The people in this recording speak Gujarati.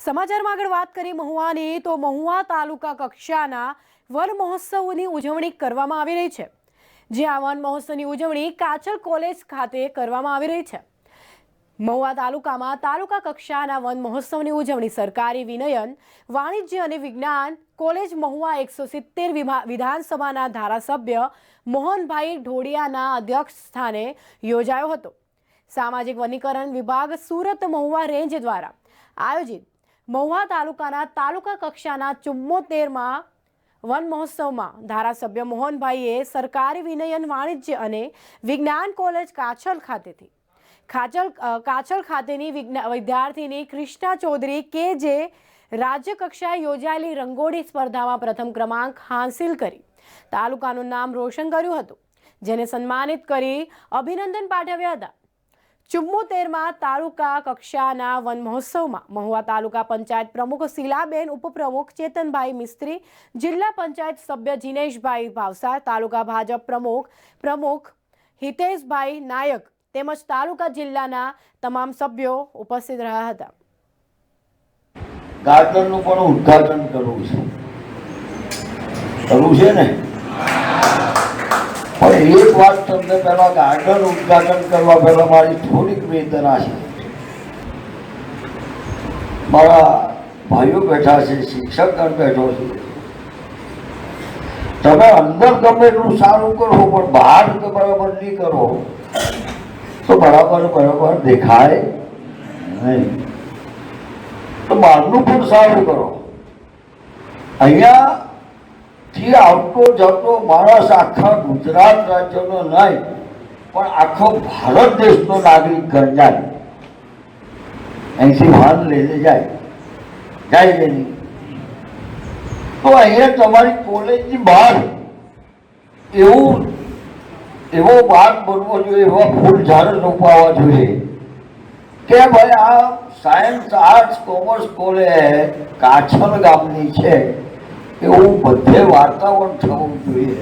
સમાચારમાં આગળ વાત કરી મહુવાની, તો મહુવા તાલુકા કક્ષાના વન મહોત્સવની ઉજવણી કરવામાં આવી રહી છે. જે આ વન મહોત્સવની ઉજવણી કાચલ કોલેજ ખાતે કરવામાં આવી રહી છે. મહુવા તાલુકામાં તાલુકા કક્ષાના વન મહોત્સવની ઉજવણી સરકારી વિનયન, વાણિજ્ય અને વિજ્ઞાન કોલેજ મહુવા એકસો સિત્તેર વિધાનસભાના ધારાસભ્ય મોહનભાઈ ઢોડિયાના અધ્યક્ષ સ્થાને યોજાયો હતો. સામાજિક વનીકરણ વિભાગ સુરત મહુવા રેન્જ દ્વારા આયોજિત મહુવા તાલુકાના તાલુકા કક્ષાના ચુમ્મોતેરમાં વન મહોત્સવમાં ધારાસભ્ય મોહનભાઈએ સરકારી વિનયન વાણિજ્ય અને વિજ્ઞાન કોલેજ કાછલ ખાતેથી ખાચલ કાછલ ખાતેની વિદ્યાર્થીની ક્રિષ્ના ચૌધરી કે જે રાજ્ય કક્ષાએ યોજાયેલી રંગોળી સ્પર્ધામાં પ્રથમ ક્રમાંક હાંસિલ કરી. તાલુકાનું નામ રોશન કર્યું હતું, જેને સન્માનિત કરી અભિનંદન પાઠવ્યા હતા. ચુમ્મોતેરમાં તાલુકા કક્ષાના વન મહોત્સવમાં મહુવા તાલુકા પંચાયત પ્રમુખ શીલાબેન, ઉપપ્રમુખ ચેતનભાઈ મિસ્ત્રી, જિલ્લા પંચાયત સભ્ય જિનેશભાઈ ભાવસાર, તાલુકા ભાજપ પ્રમુખ પ્રમુખ હિતેશભાઈ નાયક તેમજ તાલુકા જિલ્લાના તમામ સભ્યો ઉપસ્થિત રહ્યા હતા. ગાર્ડનનું પણ ઉદ્ઘાટન કરવું છે. કરવું છે ને? પણ એક વાત તમને પહેલા ગાર્ડન ઉદઘાટન કરવા પહેલા મારી થોડીક વેદના છે. મારા ભાઈઓ બેઠા છે શિક્ષક ગણ બેઠો છે. તમે અંદર ગમે એટલું સારું કરો પણ બહાર બરાબર નહીં કરો. તો બરાબર બરાબર દેખાય નહીં. તો બહારનું પણ સારું કરો. અહીંયા થી આવતો જતો માણસ આખા ગુજરાત રાજ્યનો નહીં, પણ આખો ભારત દેશનો નાગરિક ગણાય. અહીંથી વાહન લઈને જાય. જાય કે નહીં? તો અહીંયા તમારી કોલેજની બહાર એવું, એવો બાગ બનવો જોઈએ, એવા ફૂલ ઝાડ રોપાવા જોઈએ કે ભાઈ આ science, arts, commerce college Kachhal ગામની છે. એવું બધે વાતાવરણ થવું જોઈએ.